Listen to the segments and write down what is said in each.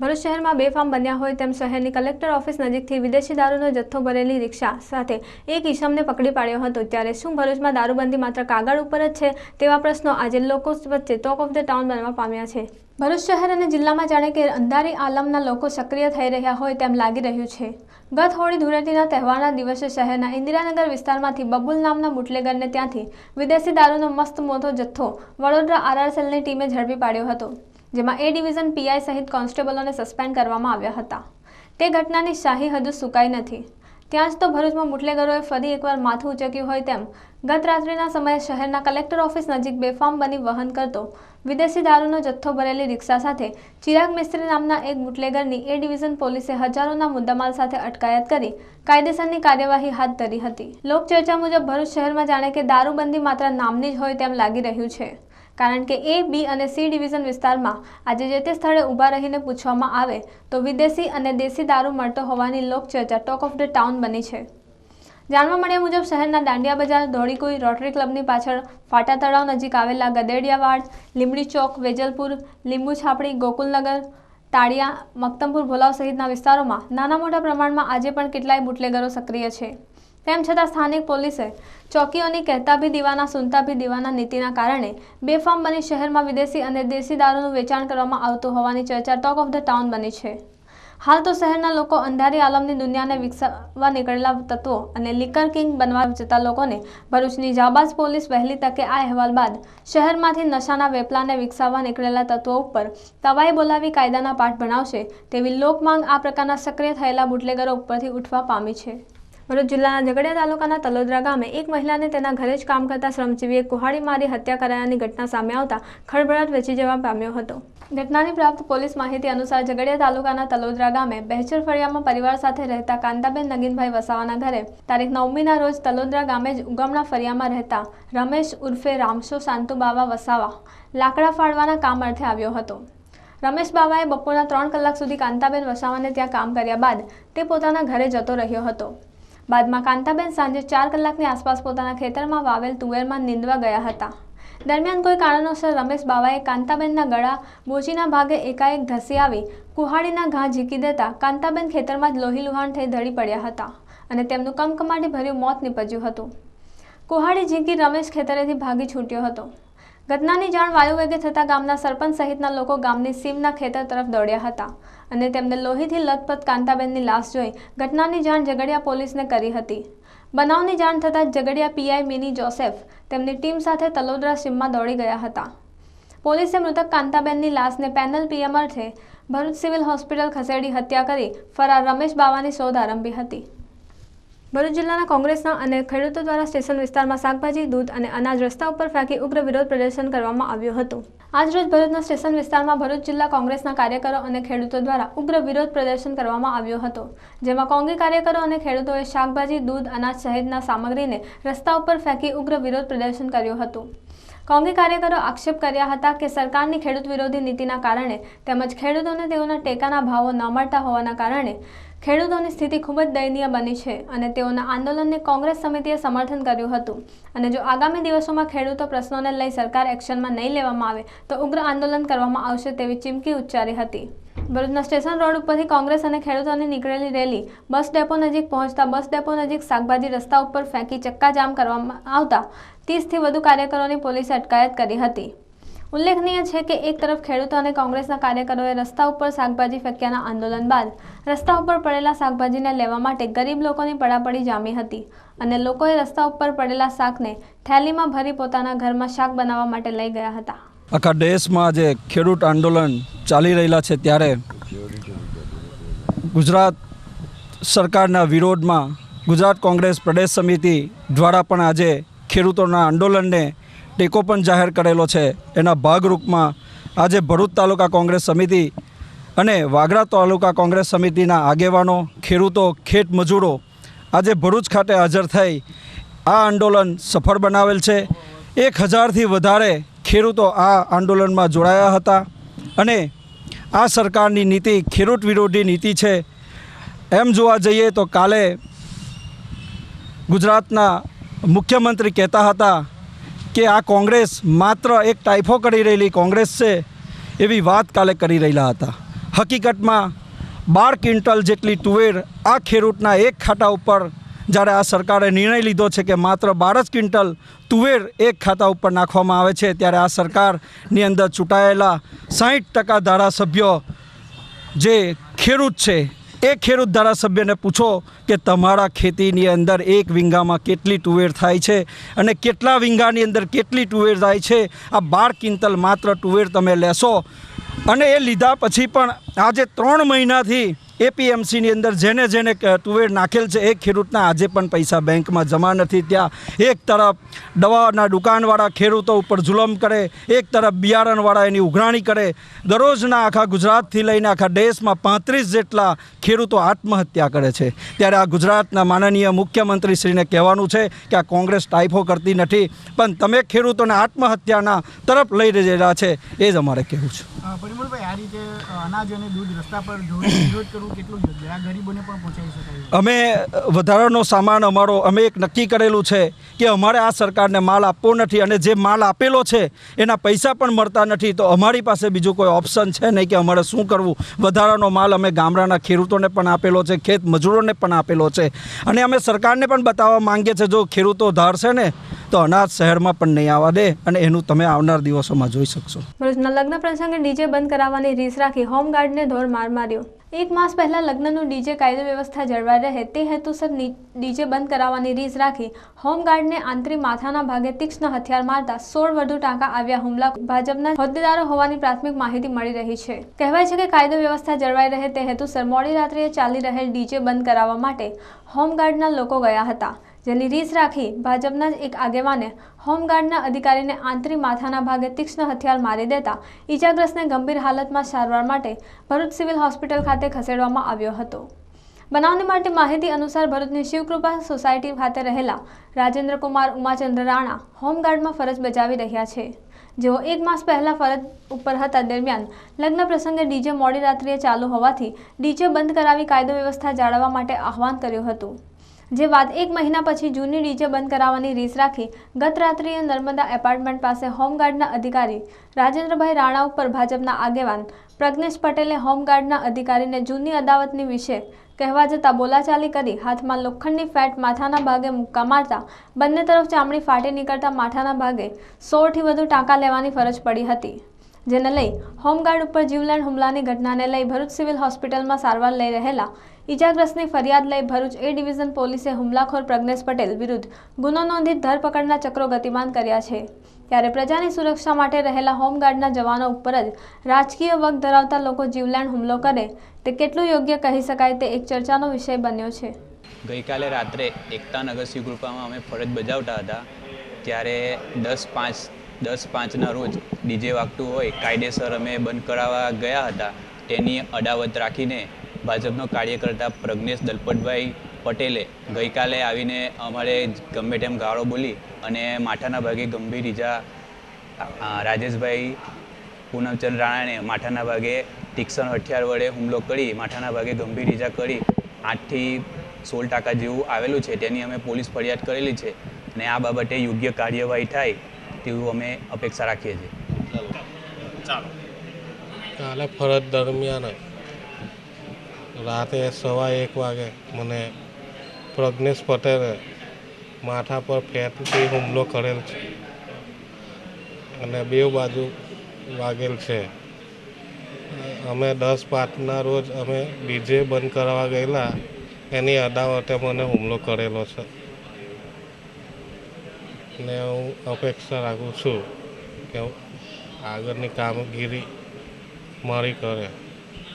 ભરૂચ શહેરમાં બેફામ બન્યા હોય તેમ શહેરની કલેક્ટર ઓફિસ નજીકથી વિદેશી દારૂનો જથ્થો ભરેલી રિક્ષા સાથે એક ઈસમને પકડી પાડ્યો હતો. ત્યારે શું ભરૂચમાં દારૂબંધી માત્ર કાગળ ઉપર જ છે તેવા પ્રશ્નો આજે લોકો વચ્ચે ટોક ઓફ ધ ટાઉન બનવા પામ્યા છે. ભરૂચ શહેર અને જિલ્લામાં જાણે કે અંધારી આલમના લોકો સક્રિય થઈ રહ્યા હોય તેમ લાગી રહ્યું છે. ગત હોળી ધૂળેટીના તહેવારના દિવસે શહેરના ઇન્દિરાનગર વિસ્તારમાંથી બબુલ નામના બુટલેગરને ત્યાંથી વિદેશી દારૂનો મસ્ત મોટો જથ્થો વડોદરા આરઆર સેલની ટીમે ઝડપી પાડ્યો હતો. જેમાં એ ડિવિઝન પીઆઈ સહિત કોન્સ્ટેબલોને સસ્પેન્ડ કરવામાં આવ્યા હતા. તે ઘટનાની શાહી હજુ સુકાઈ નથી. ત્યાં જ તો ભરૂચમાં બુટલેગરોએ ફરી એકવાર માથું ઉચક્યું હોય તેમ ગત રાત્રિના સમયે શહેરના કલેક્ટર ઓફિસ નજીક બેફામ બની વહન કરતો વિદેશી દારૂનો જથ્થો ભરેલી રિક્ષા સાથે ચિરાગ મિસ્ત્રી નામના એક બુટલેગરની એ ડિવિઝન પોલીસે હજારોના મુદ્દામાલ સાથે અટકાયત કરી કાયદેસરની કાર્યવાહી હાથ ધરી હતી. લોકચર્ચા મુજબ ભરૂચ શહેરમાં જાણે કે દારૂબંધી માત્ર નામની જ હોય તેમ લાગી રહ્યું છે. કારણ કે એ, બી અને સી ડિવિઝન વિસ્તારમાં આજે જે તે સ્થળે ઊભા રહીને પૂછવામાં આવે તો વિદેશી અને દેશી દારૂ મળતો હોવાની લોકચર્ચા ટોક ઓફ ધ ટાઉન બની છે. જાણવા મળ્યા મુજબ શહેરના દાંડિયા બજાર, ધોળીકુઈ રોટરી ક્લબની પાછળ ફાટા તળાવ નજીક આવેલા ગદેડિયાવાડ, લીમડી ચોક, વેજલપુર, લીંબુ છાપડી, ગોકુલનગર, તાળિયા, મક્તમપુર, ભોલાવ સહિતના વિસ્તારોમાં નાના મોટા પ્રમાણમાં આજે પણ કેટલાય બુટલેગરો સક્રિય છે. તેમ છતાં સ્થાનિક પોલીસે ચોકીઓની કહેતા ભી દીવાના, સુનતા ભી દીવાના નીતિના કારણે બેફામ બની શહેરમાં વિદેશી અને દેશી દારૂનું વેચાણ કરવામાં આવતું હોવાની ચર્ચા ટોક ઓફ ધ ટાઉન બની છે. હાલ તો શહેરના લોકો અંધારી આલમની દુનિયાને વિકસાવવા નીકળેલા તત્વો અને લિકર કિંગ બનવા જતા લોકોને ભરૂચની જાબાઝ પોલીસ વહેલી તકે આ અહેવાલ બાદ શહેરમાંથી નશાના વેપલાને વિકસાવવા નીકળેલા તત્વો ઉપર તવાઈ બોલાવી કાયદાના પાઠ ભણાવશે તેવી લોકમાંગ આ પ્રકારના સક્રિય થયેલા બુટલેગરો ઉપરથી ઉઠવા પામી છે. ભરૂચ જિલ્લાના ઝઘડિયા તાલુકાના તલોદરા ગામે એક મહિલાને તેના ઘરે જ કામ કરતા શ્રમજીવીએ કુહાડી મારી હત્યા કરાયાની ઘટના સામે આવતા ખળભળાટ વેચી જવા પામ્યો હતો. ઘટનાની પ્રાપ્ત પોલીસ માહિતી અનુસાર ઝઘડિયા તાલુકાના તલોદરા ગામે બહેચર ફળિયામાં પરિવાર સાથે રહેતા કાંતાબેન નગીનભાઈ વસાવાના ઘરે તારીખ નવમીના રોજ તલોદરા ગામે જ ઉગમણા ફળિયામાં રહેતા રમેશ ઉર્ફે રામશો શાંતુબાવા વસાવા લાકડા ફાળવાના કામ અર્થે આવ્યો હતો. રમેશ બાવાએ બપોરના ત્રણ કલાક સુધી કાંતાબેન વસાવાને ત્યાં કામ કર્યા બાદ તે પોતાના ઘરે જતો રહ્યો હતો. બાદમાં કાંતાબેન સાંજે ચાર કલાકની આસપાસ પોતાના ખેતરમાં વાવેલ તુવેરમાં નીંદવા ગયા હતા. દરમિયાન કોઈ કારણોસર રમેશ બાવાએ કાંતાબેનના ગળા બોચીના ભાગે એકાએક ધસી આવી કુહાડીના ઘા ઝીકી દેતા કાંતાબેન ખેતરમાં જ લોહી લુહાણ થઈ ધડી પડ્યા હતા અને તેમનું કમકમાટી ભર્યું મોત નીપજ્યું હતું. કુહાડી ઝીકી રમેશ ખેતરેથી ભાગી છૂટ્યો હતો. ઘટનાની જાણ વાયુવેગે થતાં ગામના સરપંચ સહિતના લોકો ગામની સીમના ખેતર તરફ દોડ્યા હતા અને તેમને લોહીથી લથપથ કાંતાબેનની લાશ જોઈ ઘટનાની જાણ ઝઘડિયા પોલીસને કરી હતી. બનાવની જાણ થતાં ઝઘડિયા પીઆઈ મિની જોસેફ તેમની ટીમ સાથે તલોદરા સીમમાં દોડી ગયા હતા. પોલીસે મૃતક કાંતાબેનની લાશને પેનલ પીએમ અર્થે ભરૂચ સિવિલ હોસ્પિટલ ખસેડી હત્યા કરી ફરાર રમેશ બાવાની શોધ આરંભી હતી. ભરૂચ જિલ્લાના કોંગ્રેસના અને ખેડૂતો દ્વારા સ્ટેશન વિસ્તારમાં શાકભાજી, દૂધ અને અનાજ રસ્તા ઉપર ફેંકી ઉગ્ર વિરોધ પ્રદર્શન કરવામાં આવ્યું હતું. આજરોજ ભરૂચના સ્ટેશન વિસ્તારમાં ભરૂચ જિલ્લા કોંગ્રેસના કાર્યકરો અને ખેડૂતો દ્વારા ઉગ્ર વિરોધ પ્રદર્શન કરવામાં આવ્યો હતો, જેમાં કોંગ્રેસ કાર્યકરો અને ખેડૂતોએ શાકભાજી, દૂધ, અનાજ સહિતના સામગ્રીને રસ્તા ઉપર ફેંકી ઉગ્ર વિરોધ પ્રદર્શન કર્યું હતું. કોંગ્રેસ કાર્યકરો આક્ષેપ કર્યા હતા કે સરકારની ખેડૂત વિરોધી નીતિના કારણે તેમજ ખેડૂતોને તેઓના ટેકાના ભાવો ન મળતા હોવાના કારણે ખેડૂતોની સ્થિતિ ખૂબ જ દયનીય બની છે અને તેઓના આંદોલનને કોંગ્રેસ સમિતિએ સમર્થન કર્યું હતું. અને જો આગામી દિવસોમાં ખેડૂતો પ્રશ્નોને લઈ સરકાર એક્શનમાં નહીં લેવામાં આવે, તો ઉગ્ર આંદોલન કરવામાં આવશે તેવી ચીમકી ઉચ્ચારી હતી. ભરૂચના સ્ટેશન રોડ ઉપરથી કોંગ્રેસ અને ખેડૂતોની નીકળેલી રેલી, બસ ડેપો નજીક પહોંચતા બસ ડેપો નજીક શાકભાજી રસ્તા ઉપર ફેંકી ચક્કાજામ કરવામાં આવતા ત્રીસથી વધુ કાર્યકરોની પોલીસે અટકાયત કરી હતી. ઉલ્લેખનીય છે કે એક તરફ ખેડૂતો અને કોંગ્રેસના કાર્યકરોએ રસ્તા ઉપર શાકભાજી ફેંક્યાના આંદોલન બાદ રસ્તા ઉપર પડેલા શાકભાજીને લેવા માટે ગરીબ લોકોની પડાપડી જામી હતી અને લોકોએ રસ્તા ઉપર પડેલા શાકને થેલીમાં ભરી પોતાના ઘરમાં શાક બનાવવા માટે લઈ ગયા હતા. આખા દેશમાં જે ખેડૂત આંદોલન ચાલી રહેલા છે ત્યારે ગુજરાત સરકારના વિરોધમાં ગુજરાત કોંગ્રેસ પ્રદેશ સમિતિ દ્વારા પણ આજે ખેડૂતોના આંદોલનને ટેકો પણ જાહેર કરેલો છે. એના ભાગરૂપમાં આજે ભરૂચ તાલુકા કોંગ્રેસ સમિતિ અને વાગરા તાલુકા કોંગ્રેસ સમિતિના આગેવાનો, ખેડૂતો, ખેત મજૂરો આજે ભરૂચ ખાતે હાજર થઈ આ આંદોલન સફળ બનાવેલ છે. એક હજારથી વધારે ખેડૂતો આ આંદોલનમાં જોડાયા હતા અને આ સરકારની નીતિ ખેડૂત વિરોધી નીતિ છે. એમ જોવા જઈએ તો કાલે ગુજરાતના મુખ્યમંત્રી કહેતા હતા કે આ કોંગ્રેસ માત્ર એક ટાઈફો કરી રહેલી કોંગ્રેસ છે એવી વાત કાલે કરી રહેલા હતા. હકીકતમાં બાર ક્વિન્ટલ જેટલી તુવેર આ ખેડૂતના એક ખાતા ઉપર જ્યારે આ સરકારે નિર્ણય લીધો છે કે માત્ર બાર જ ક્વિન્ટલ તુવેર એક ખાતા ઉપર નાખવામાં આવે છે, ત્યારે આ સરકારની અંદર ચૂંટાયેલા સાહીઠ ટકા ધારાસભ્યો જે ખેડૂત છે એ ખેડૂત ધારાસભ્યને પૂછો કે તમારા ખેતીની અંદર એક વિંગામાં કેટલી તુવેર થાય છે અને કેટલા વિંગાની અંદર કેટલી તુવેર થાય છે? આ બાર ક્વિન્ટલ માત્ર તુવેર તમે લેશો. અને એ લીધા પછી પણ આજે ત્રણ મહિનાથી એપીએમસીની અંદર જેને જેને તુવેર નાખેલ છે એ ખેડૂતના આજે પણ પૈસા બેંકમાં જમા નથી ત્યાં એક તરફ દવાના દુકાનવાળા ખેડૂતો ઉપર જુલમ કરે, એક તરફ બિયારણવાળા એની ઉઘરાણી કરે. દરરોજના આખા ગુજરાતથી લઈને આખા દેશમાં પાંત્રીસ જેટલા ખેડૂતો આત્મહત્યા કરે છે. ત્યારે આ ગુજરાતના માનનીય મુખ્યમંત્રીશ્રીને કહેવાનું છે કે આ કોંગ્રેસ ટાઈફો કરતી નથી, પણ તમે ખેડૂતોને આત્મહત્યાના તરફ લઈ રહેલા છે, એ જ અમારે કહેવું છે. પરિમલભાઈ, આ રીતે અનાજ અને દૂધ રસ્તા પર કેટલું યોગ્ય આ ગરીબોને પણ પહોંચાડી શકાય અમે વધારાનો સામાન અમારો અમે એક નક્કી કરેલું છે કે અમારે આ સરકારને માલ આપવો નથી અને જે માલ આપેલો છે એના પૈસા પણ મળતા નથી. તો અમારી પાસે બીજું કોઈ ઓપ્શન છે નહીં કે અમારે શું કરવું? વધારાનો માલ અમે ગામડાના ખેડૂતોને પણ આપેલો છે ખેત મજૂરોને પણ આપેલો છે. અને અમે સરકારને પણ બતાવવા માંગીએ છીએ જો ખેડૂતો ધારશે ને તો અનાજ શહેરમાં પણ નહીં આવવા દે અને એનું તમે આવનાર દિવસોમાં જોઈ શકશો. ભરૂચના લગ્ન પ્રસંગે ડીજે બંધ કરાવવાની રીસ રાખી હોમગાર્ડને ધોર માર માર્યો. એક માસ પહેલા લગ્નનું ડીજે કાયદો વ્યવસ્થા જળવાઈ રહે તે હેતુસર ડીજે બંધ કરાવવાની રીસ રાખી હોમગાર્ડને આંતરી માથાના ભાગે તીક્ષ્ણ હથિયાર મારતા સોળ વધુ ટાંકા આવ્યા હુમલા. ભાજપના હોદ્દેદારો હોવાની પ્રાથમિક માહિતી મળી રહી છે. કહેવાય છે કે કાયદો વ્યવસ્થા જળવાઈ રહે તે હેતુસર મોડી રાત્રે ચાલી રહેલ ડીજે બંધ કરાવવા માટે હોમગાર્ડના લોકો ગયા હતા. જેની રીસ રાખી ભાજપના જ એક આગેવાને હોમગાર્ડના અધિકારીને આંતરી માથાના ભાગે તીક્ષ્ણ હથિયાર મારી દેતા ઈજાગ્રસ્તને ગંભીર હાલતમાં સારવાર માટે ભરૂચ સિવિલ હોસ્પિટલ ખાતે ખસેડવામાં આવ્યો હતો. બનાવની માટે માહિતી અનુસાર ભરૂચની શિવકૃપા સોસાયટી ખાતે રહેલા રાજેન્દ્ર કુમાર ઉમાચંદ્ર રાણા હોમગાર્ડમાં ફરજ બજાવી રહ્યા છે. જેઓ એક માસ પહેલાં ફરજ ઉપર હતા દરમિયાન લગ્ન પ્રસંગે ડીજે મોડી રાત્રિએ ચાલુ હોવાથી ડીજે બંધ કરાવી કાયદો વ્યવસ્થા જાળવવા માટે આહવાન કર્યું હતું. જે વાત એક મહિના પછી જૂની ડીજે બંધ કરાવવાની રીસ રાખી, ગત રાત્રિએ નર્મદા એપાર્ટમેન્ટ પાસે હોમગાર્ડના અધિકારી રાજેન્દ્રભાઈ રાણા ઉપર ભાજપના આગેવાન પ્રજ્ઞેશ પટેલે હોમગાર્ડના અધિકારીને જૂની અદાવતની વિશે કહેવા જતાં બોલાચાલી કરી, હાથમાં લોખંડની ફેટ માથાના ભાગે મુક્કા મારતા, બંને તરફ ચામડી ફાટી નીકળતા માથાના ભાગે સોળથી વધુ ટાંકા લેવાની ફરજ પડી હતી. જેને લઈ હોમગાર્ડ ઉપર જીવલેણ હુમલાની ઘટનાને લઈ ભરૂચ સિવિલ હોસ્પિટલમાં સારવાર લઈ રહેલા ઈજાગ્રસ્તની ફરિયાદ લઈ ભરૂચ એ ડિવિઝન પોલીસે હુમલાખોર પ્રજ્ઞેશ પટેલ વિરુદ્ધ ગુનો નોંધી ધરપકડના ચક્રો ગતિમાન કર્યા છે. ત્યારે પ્રજાની સુરક્ષા માટે રહેલા હોમગાર્ડના જવાનો ઉપર જ રાજકીય વગ ધરાવતા લોકો જીવલેણ હુમલો કરે, તે કેટલું યોગ્ય કહી શકાય તે એક ચર્ચાનો વિષય બન્યો છે. ગઈકાલે રાત્રે એકતા નગર શિવ કૃપામાં અમે ફરજ બજાવતા હતા, ત્યારે દસ પાંચ, દસ પાંચના રોજ ડીજે વાગતું હોય, કાયદેસર અમે બંધ કરાવવા ગયા હતા, તેની અડાવત રાખીને ભાજપનો કાર્યકર્તા પ્રજ્ઞેશ દલપતભાઈ પટેલે ગઈકાલે આવીને અમારે ગમે તેમ ગાળો બોલી અને માથાના ભાગે ગંભીર ઈજા રાજેશભાઈ પૂનમચંદ રાણાને માથાના ભાગે તીક્ષણ હથિયાર વડે હુમલો કરી માથાના ભાગે ગંભીર ઈજા કરી આઠથી સોળ ટકા જેવું આવેલું છે તેની અમે પોલીસ ફરિયાદ કરેલી છે અને આ બાબતે યોગ્ય કાર્યવાહી થાય તેવું અમે અપેક્ષા રાખીએ છીએ. કાલે ફરજ દરમિયાન રાતે સવા એક વાગે મને પ્રજ્ઞેશ પટેલે માથા પર ફેટથી હુમલો કરેલ છે. અને બે બાજુ વાગેલ છે. અમે દસ પાંચના રોજ અમે ડીજે બંધ કરાવવા ગયેલા. એની અદાવતે મને હુમલો કરેલો છે. ને હું અપેક્ષા રાખું છું કે આગળની કામગીરી મારી કરે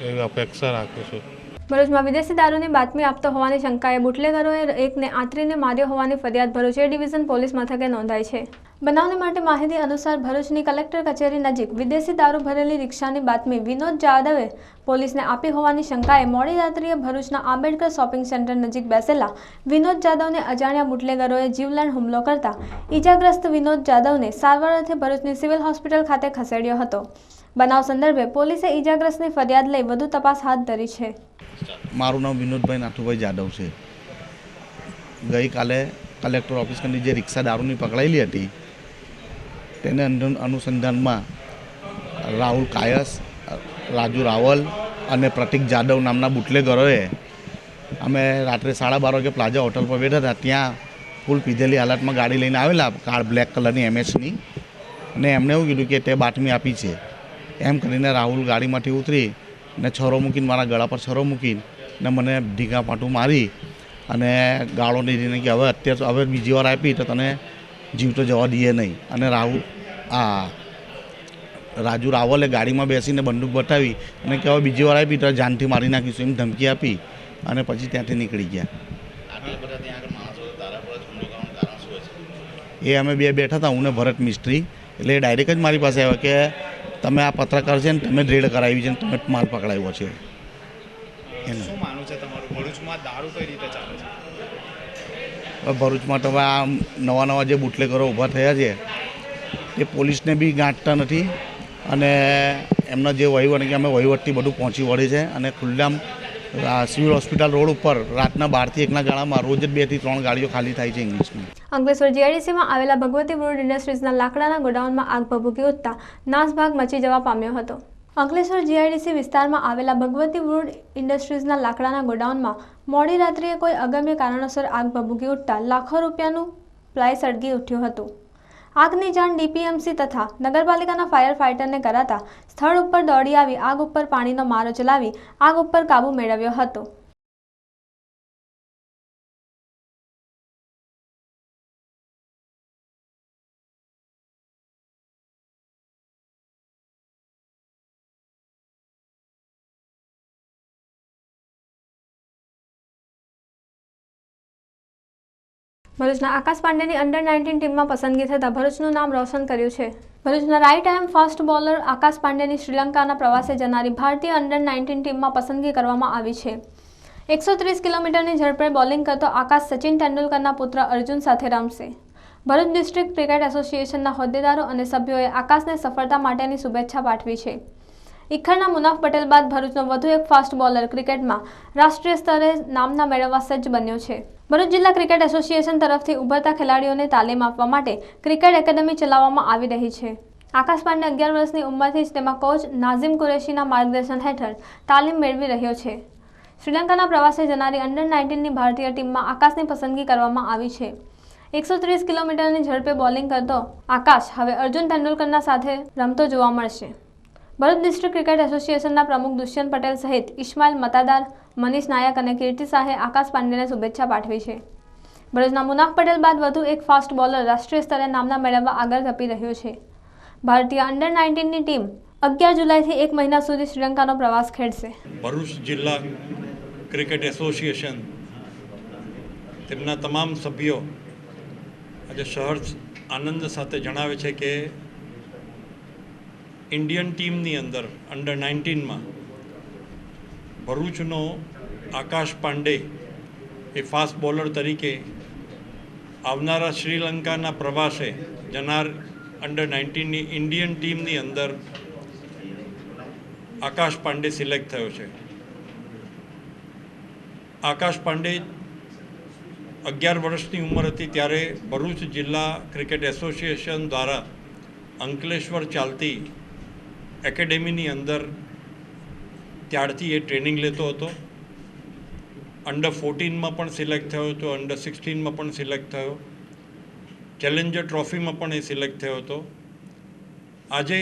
એવી અપેક્ષા રાખું છું. ભરૂચમાં વિદેશી દારૂની બાતમી આપતો હોવાની શંકાએ બુટલેગરોએ એકને આંતરીને માર્યો હોવાની ફરિયાદ ભરૂચ એ ડિવિઝન પોલીસ મથકે નોંધાઈ છે. બનાવને માટે માહિતી અનુસાર ભરૂચની કલેક્ટર કચેરી નજીક વિદેશી દારૂ ભરેલી રિક્ષાની બાતમી વિનોદ જાદવે પોલીસને આપી હોવાની શંકાએ મોડી રાત્રિએ ભરૂચના આંબેડકર શોપિંગ સેન્ટર નજીક બેસેલા વિનોદ જાદવને અજાણ્યા બુટલેગરોએ જીવલેણ હુમલો કરતા ઈજાગ્રસ્ત વિનોદ જાદવને સારવાર અર્થે ભરૂચની સિવિલ હોસ્પિટલ ખાતે ખસેડ્યો હતો. બનાવ સંદર્ભે પોલીસે ઈજાગ્રસ્તની ફરિયાદ લઈ વધુ તપાસ હાથ ધરી છે. મારું નામ વિનોદભાઈ નાથુભાઈ જાદવ છે. ગઈકાલે કલેક્ટર ઓફિસ ઓફિસની જે રિક્ષા દારૂની પકડાયેલી હતી, તેને અનુ- અનુસંધાનમાં રાહુલ કાયસ, રાજુ રાવલ અને પ્રતિક જાદવ નામના બુટલેગરોએ અમે રાત્રે સાડા બાર વાગે પ્લાઝા હોટલ પર બેઠા હતા. ત્યાં ફૂલ પીધેલી હાલતમાં ગાડી લઈને આવેલા, કાર બ્લેક કલરની એમએસની અને એમણે એવું કીધું કે તે બાતમી આપી છે. એમ કરીને રાહુલ ગાડીમાંથી ઉતરી ને છરો મૂકીને મારા ગળા પર છરો મૂકીને ને મને ઢીકા પાટું મારી અને ગાળો દીધીને કે હવે અત્યારે હવે બીજી વાર આપી તો તને જીવ તો જવા દઈએ નહીં. અને રાહુલ આ રાજુ રાવલે ગાડીમાં બેસીને બંદૂક બતાવી અને કે હવે બીજી વાર આપી તો જાનથી મારી નાખીશું એમ ધમકી આપી અને પછી ત્યાંથી નીકળી ગયા. એ અમે બે બેઠા હતા હું ને ભરત મિસ્ત્રી. એટલે એ ડાયરેક્ટ જ મારી પાસે આવ્યા કે તમે આ પત્રકાર છે ને તમે રેડ કરાવી છે ને તમે માલ પકડાવ્યો છે. શું માનવું છે તમારું? ભરૂચમાં દારૂ કઈ રીતે ચાલે છે? ભરૂચમાં તો આ નવા નવા જે બુટલેગરો ઊભા થયા છે એ પોલીસને બી ગાંઠતા નથી અને એમના જે વહીવટ કે અમે વહીવટથી બધું પહોંચી વળે છે અને ખુલ્લામ સિવિલ હોસ્પિટલ રોડ ઉપર રાતના બારથી એકના ગાળામાં રોજ જ બેથી ત્રણ ગાડીઓ ખાલી થાય છે ઇંગ્લિશની અંકલેશ્વર જીઆઈડીસીમાં આવેલા ભગવતી વુડ ઇન્ડસ્ટ્રીઝના લાકડાના ગોડાઉનમાં આગ ભભૂકી ઉઠતા નાસભાગ મચી જવા પામ્યો હતો. અંકલેશ્વર જીઆઈડીસી વિસ્તારમાં આવેલા ભગવતી વુડ ઇન્ડસ્ટ્રીઝના લાકડાના ગોડાઉનમાં મોડી રાત્રિએ કોઈ અગમ્ય કારણોસર આગ ભભૂકી ઉઠતા લાખો રૂપિયાનું પ્લાય સળગી ઉઠ્યું હતું. આગની જાણ ડીપીએમસી તથા નગરપાલિકાના ફાયર ફાઇટરને કરાતા સ્થળ ઉપર દોડી આવી આગ ઉપર પાણીનો મારો ચલાવી આગ ઉપર કાબૂ મેળવ્યો હતો. ભરૂચના આકાશ પાંડેની અંડર નાઇન્ટીન ટીમમાં પસંદગી થતાં ભરૂચનું નામ રોશન કર્યું છે. ભરૂચના right time fast bowler Akash પાંડેની શ્રીલંકાના પ્રવાસે જનારી ભારતીય અંડર નાઇન્ટીન ટીમમાં પસંદગી કરવામાં આવી છે. એકસો ત્રીસ કિલોમીટરની ઝડપે બોલિંગ કરતો આકાશ સચિન તેંડુલકરના પુત્ર અર્જુન સાથે રમશે. ભરૂચ ડિસ્ટ્રિક્ટ ક્રિકેટ એસોસિએશનના હોદ્દેદારો અને સભ્યોએ આકાશને સફળતા માટેની શુભેચ્છા પાઠવી છે. ઇખરના મુનાફ પટેલ બાદ ભરૂચનો વધુ એક ફાસ્ટ બોલર ક્રિકેટમાં રાષ્ટ્રીય સ્તરે નામના મેળવવા સજ્જ બન્યો છે. ભરૂચ જિલ્લા ક્રિકેટ એસોસિએશન તરફથી ઉભરતા ખેલાડીઓને તાલીમ આપવા માટે ક્રિકેટ એકેડમી ચલાવવામાં આવી રહી છે. આકાશ અગિયાર વર્ષની ઉંમરથી જ તેમાં કોચ નાઝિમ કુરેશીના માર્ગદર્શન હેઠળ તાલીમ મેળવી રહ્યો છે. શ્રીલંકાના પ્રવાસે જનારી અંડર નાઇન્ટીનની ભારતીય ટીમમાં આકાશની પસંદગી કરવામાં આવી છે. એકસો ત્રીસ કિલોમીટરની ઝડપે બોલિંગ કરતો આકાશ હવે અર્જુન તેંડુલકરના સાથે રમતો જોવા મળશે. ભરૂચ ડિસ્ટ્રિક્ટ ક્રિકેટ એસોસિએશનના પ્રમુખ દુષ્યંત પટેલ સહિત ઇસ્માઇલ મતાદાર મનીષ નાયક અને કીર્તિ શાહે આકાશ પાંડેને શુભેચ્છા પાઠવી છે. ભરૂચના મુનાફ પટેલ બાદ વધુ એક ફાસ્ટ બોલર રાષ્ટ્રીય સ્તરે નામના મેળવવા આગળ ધપી રહ્યો છે. ભારતીય અંડર નાઇન્ટીનની ટીમ અગિયાર જુલાઈથી એક મહિના સુધી શ્રીલંકાનો પ્રવાસ ખેડશે. ભરૂચ જિલ્લા ક્રિકેટ એસોસિએશન તેમના તમામ સભ્યો આજે સહર્ષ આનંદ સાથે જણાવે છે કે ઇન્ડિયન ટીમની અંદર અંડર નાઇન્ટીનમાં ભરૂચનો આકાશ પાંડે એ ફાસ્ટ બોલર તરીકે આવનારા શ્રીલંકાના પ્રવાસે જનાર અંડર નાઇન્ટીનની ઇન્ડિયન ટીમની અંદર આકાશ પાંડે સિલેક્ટ થયો છે. આકાશ પાંડે અગિયાર વર્ષની ઉંમર હતી ત્યારે ભરૂચ જિલ્લા ક્રિકેટ એસોસિએશન દ્વારા અંકલેશ્વર ચાલતી એકેડેમીની અંદર ત્યારથી એ ટ્રેનિંગ લેતો હતો. અંડર ફોર્ટીનમાં પણ સિલેક્ટ થયો હતો અંડર સિક્સટીનમાં પણ સિલેક્ટ થયો. ચેલેન્જર ટ્રોફીમાં પણ એ સિલેક્ટ થયો હતો. આજે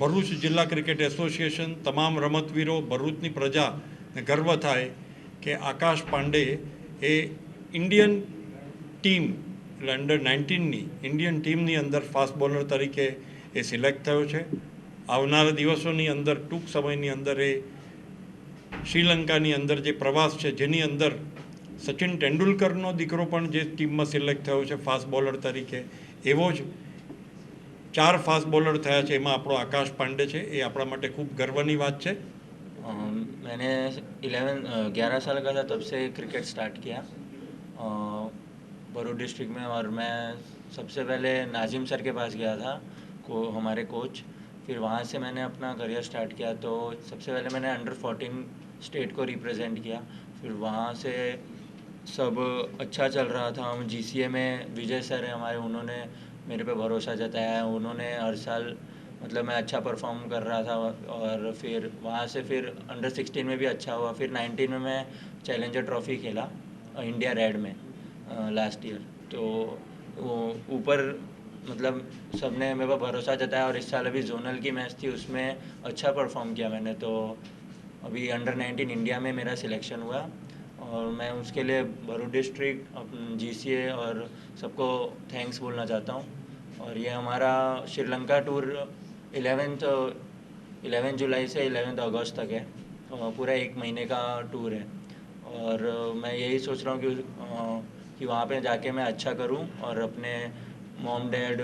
ભરૂચ જિલ્લા ક્રિકેટ એસોસિએશન તમામ રમતવીરો, ભરૂચની પ્રજાને ગર્વ થાય કે આકાશ પાંડે એ ઇન્ડિયન ટીમ, એટલે અંડર નાઇન્ટીનની ઇન્ડિયન ટીમની અંદર ફાસ્ટ બોલર તરીકે એ સિલેક્ટ થયો છે. આવનારા દિવસોની અંદર ટૂંક સમયની અંદર એ શ્રીલંકાની અંદર જે પ્રવાસ છે જેની અંદર સચિન તેંડુલકરનો દીકરો પણ જે ટીમમાં સિલેક્ટ થયો છે ફાસ્ટ બોલર તરીકે એવો જ ચાર ફાસ્ટ બોલર થયા છે એમાં આપણો આકાશ પાંડે છે એ આપણા માટે ખૂબ ગર્વની વાત છે अम, मैंने इलेवन ग्यारह साल का था तब से क्रिकेट स्टार्ट किया अ, भरूच डिस्ट्रिक्ट में और मैं सबसे पहले नाजिम सर के पास गया था को हमारे कोच फिर वहाँ से मैंने अपना करियर स्टार्ट किया। तो सबसे पहले मैंने अंडर फोर्टीन स्टेट को रिप्रेजेंट किया। फिर वहाँ से सब अच्छा चल रहा था। हम जी में विजय सर हैं हमारे। उन्होंने मेरे पे भरोसा जताया उन्होंने हर साल मतलब मैं अच्छा परफॉर्म कर रहा था और फिर वहाँ से फिर अंडर सिक्सटीन में भी अच्छा हुआ। फिर नाइनटीन में मैं चैलेंजर ट्रॉफी खेला इंडिया रेड में लास्ट ईयर तो वो ऊपर मतलब सबने मेरे पर भरोसा जताया और इस साल अभी जोनल की मैच थी, उसमें अच्छा परफॉर्म किया मैंने। तो अभी अंडर 19 इंडिया में मेरा सिलेक्शन हुआ और मैं उसके लिए भरू डिस्ट्रिक्ट जीसीए और सबको थैंक्स बोलना चाहता हूँ। और ये हमारा श्रीलंका टूर इलेवेंथ इलेवन जुलाई से इलेवेंथ अगस्त तक है। पूरा एक महीने का टूर है। और मैं यही सोच रहा हूँ कि कि वहाँ पे जाके मैं अच्छा करूँ और अपने मॉम डैड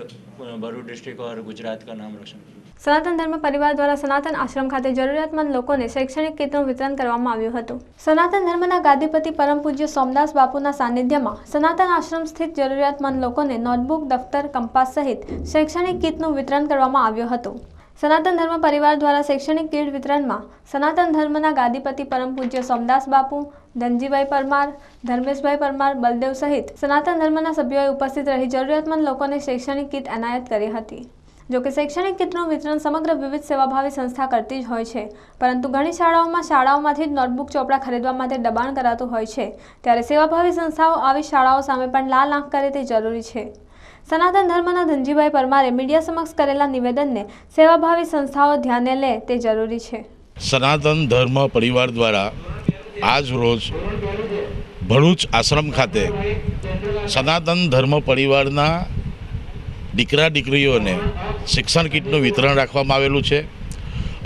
भरूच डिस्ट्रिक्ट और गुजरात का नाम रोशन करूँ સનાતન ધર્મ પરિવાર દ્વારા સનાતન આશ્રમ ખાતે જરૂરિયાતમંદ લોકોને શૈક્ષણિક કીટનું વિતરણ કરવામાં આવ્યું હતું સનાતન ધર્મના ગાદીપતિ પરમ પૂજ્ય સોમદાસ બાપુના સાનિધ્યમાં સનાતન આશ્રમ સ્થિત જરૂરિયાતમંદ લોકોને નોટબુક દફતર કંપાસ સહિત શૈક્ષણિક કીટનું વિતરણ કરવામાં આવ્યું હતું સનાતન ધર્મ પરિવાર દ્વારા શૈક્ષણિક કીટ વિતરણમાં સનાતન ધર્મના ગાદીપતિ પરમ પૂજ્ય સોમદાસ બાપુ ધનજીભાઈ પરમાર, ધર્મેશભાઈ પરમાર, બલદેવ સહિત સનાતન ધર્મના સભ્યોએ ઉપસ્થિત રહી જરૂરિયાતમંદ લોકોને શૈક્ષણિક કીટ એનાયત કરી હતી. જોકે શૈક્ષણિક કીટનું વિતરણ સમગ્ર વિવિધ સેવાભાવી સંસ્થા કરતી જ હોય છે, પરંતુ ઘણી શાળાઓમાં શાળાઓમાંથી જ નોટબુક ચોપડા ખરીદવા માટે દબાણ કરાતું હોય છે, ત્યારે સેવાભાવી સંસ્થાઓ આવી શાળાઓ સામે પણ લાલ આંખ કરે તે જરૂરી છે. સનાતન ધર્મના ધનજીભાઈ પરમારે મીડિયા સમક્ષ કરેલા નિવેદનને સેવાભાવી સંસ્થાઓ ધ્યાને લે તે જરૂરી છે. સનાતન ધર્મ પરિવાર દ્વારા આજ રોજ ભરૂચ આશ્રમ ખાતે સનાતન ધર્મ પરિવારના દીકરા દીકરીઓને શિક્ષણ કીટનું વિતરણ રાખવામાં આવેલું છે.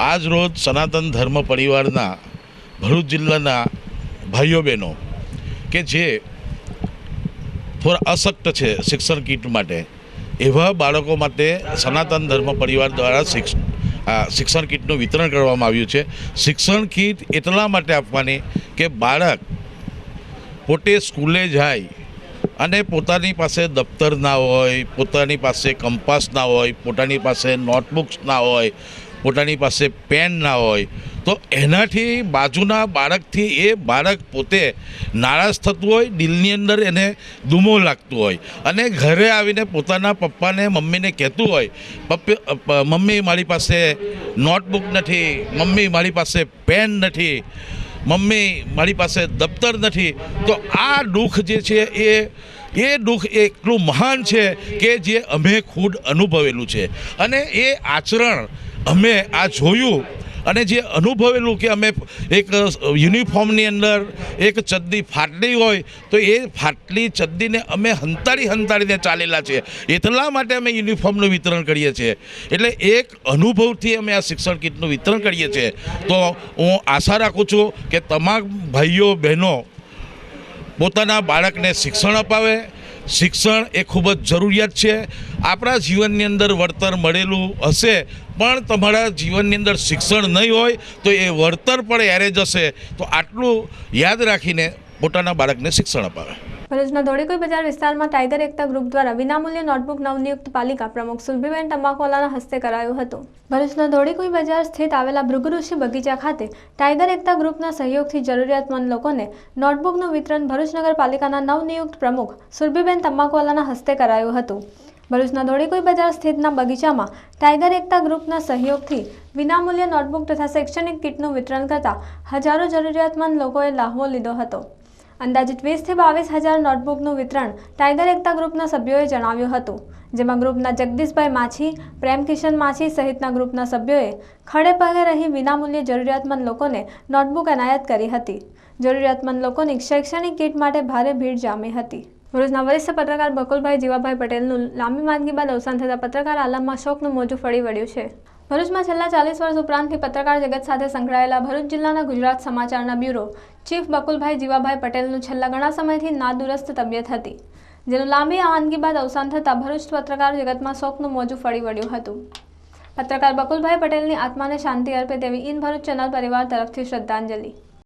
આજ રોજ સનાતન ધર્મ પરિવારના ભરૂચ જિલ્લાના ભાઈઓ બહેનો કે જે થોડા અશક્ત છે શિક્ષણ કીટ માટે, એવા બાળકો માટે સનાતન ધર્મ પરિવાર દ્વારા શિક્ષ આ શિક્ષણ કીટનું વિતરણ કરવામાં આવ્યું છે. શિક્ષણ કીટ એટલા માટે આપવાની કે બાળક પોતે સ્કૂલે જાય અને પોતાની પાસે દફતર ના હોય, પોતાની પાસે કંપાસ ના હોય, પોતાની પાસે નોટબુક્સ ના હોય, પોતાની પાસે પેન ના હોય તો એનાથી બાજુના બાળકથી એ બાળક પોતે નારાજ થતું હોય, દિલની અંદર એને દુમો લાગતું હોય. અને ઘરે આવીને પોતાના પપ્પાને, મમ્મીને કહેતું હોય, પપ્પી મમ્મી મારી પાસે નોટબુક નથી, મમ્મી મારી પાસે પેન નથી, મમ્મી મારી પાસે દફતર નથી. તો આ દુઃખ જે છે એ એ દુઃખ એટલું મહાન છે કે જે અમે ખુદ અનુભવેલું છે. અને એ આચરણ અમે આ જોયું અને જે અનુભવેલું કે અમે એક યુનિફોર્મની અંદર એક ચડ્ડી ફાટલી હોય, તો એ ફાટલી ચડ્ડીને અમે હંતાડી હંતાડીને ચાલેલા છે એટલા માટે અમે યુનિફોર્મનું વિતરણ કરીએ છીએ. એટલે એક અનુભવથી અમે આ શિક્ષણ કીટનું વિતરણ કરીએ છીએ. તો હું આશા રાખું છું કે તમામ ભાઈઓ, બહેનો પોતાના બાળકને શિક્ષણ અપાવે. શિક્ષણ એ ખૂબ જ જરૂરિયાત છે. આપણા જીવનની અંદર વળતર મળેલું હશે પણ તમારા જીવનની અંદર શિક્ષણ નહીં હોય તો એ વળતર પણ યારે જશે. તો આટલું યાદ રાખીને પોતાના બાળકને શિક્ષણ અપાવે. ભરૂચના ધોળીકોઈ બજાર વિસ્તારમાં ટાઈગર એકતા ગ્રુપ દ્વારા વિનામૂલ્ય નોટબુક નવનિયુક્ત પાલિકા પ્રમુખ સુરભીબેન તમાકોલાના હસ્તે કરાયું હતું. ભરૂચના ધોળીકુઈ બજાર સ્થિત આવેલા ભૃગઋષિ બગીચા ખાતે ટાઈગર એકતા ગ્રુપના સહયોગથી જરૂરિયાતમંદ લોકોને નોટબુકનું વિતરણ ભરૂચ નગરપાલિકાના નવનિયુક્ત પ્રમુખ સુરભીબેન તમાકોલાના હસ્તે કરાયું હતું. ભરૂચના ધોળીકુઈ બજાર સ્થિતના બગીચામાં ટાઈગર એકતા ગ્રુપના સહયોગથી વિનામૂલ્યે નોટબુક તથા શૈક્ષણિક કીટનું વિતરણ કરતા હજારો જરૂરિયાતમંદ લોકોએ લાહવો લીધો હતો. અંદાજિત વીસથી બાવીસ હજાર નોટબુકનું વિતરણ ટાઈગર એકતા ગ્રુપના સભ્યોએ જણાવ્યું હતું, જેમાં ગ્રુપના જગદીશભાઈ માછી, પ્રેમકિશન માછી સહિતના ગ્રુપના સભ્યોએ ખડે પગે રહી વિનામૂલ્યે જરૂરિયાતમંદ લોકોને નોટબુક એનાયત કરી હતી. જરૂરિયાતમંદ લોકોની શૈક્ષણિક કીટ માટે ભારે ભીડ જામી હતી. ભરૂચના વરિષ્ઠ પત્રકાર બકુલભાઈ જીવાભાઈ પટેલનું લાંબી માંદગી બાદ અવસાન થતાં પત્રકાર આલમમાં શોકનું મોજું ફળી વળ્યું છે. ભરૂચમાં છેલ્લા ચાલીસ વર્ષ ઉપરાંતથી પત્રકાર જગત સાથે સંકળાયેલા ભરૂચ જિલ્લાના ગુજરાત સમાચારના બ્યુરો ચીફ બકુલભાઈ જીવાભાઈ પટેલનું છેલ્લા ઘણા સમયથી નાદુરસ્ત તબિયત હતી, જેનું લાંબી માંદગી બાદ અવસાન થતાં ભરૂચ પત્રકાર જગતમાં શોકનું મોજું ફળી વળ્યું હતું. પત્રકાર બકુલભાઈ પટેલની આત્માને શાંતિ અર્પે તેવી ઇન ભરૂચ ચેનલ પરિવાર તરફથી શ્રદ્ધાંજલિ.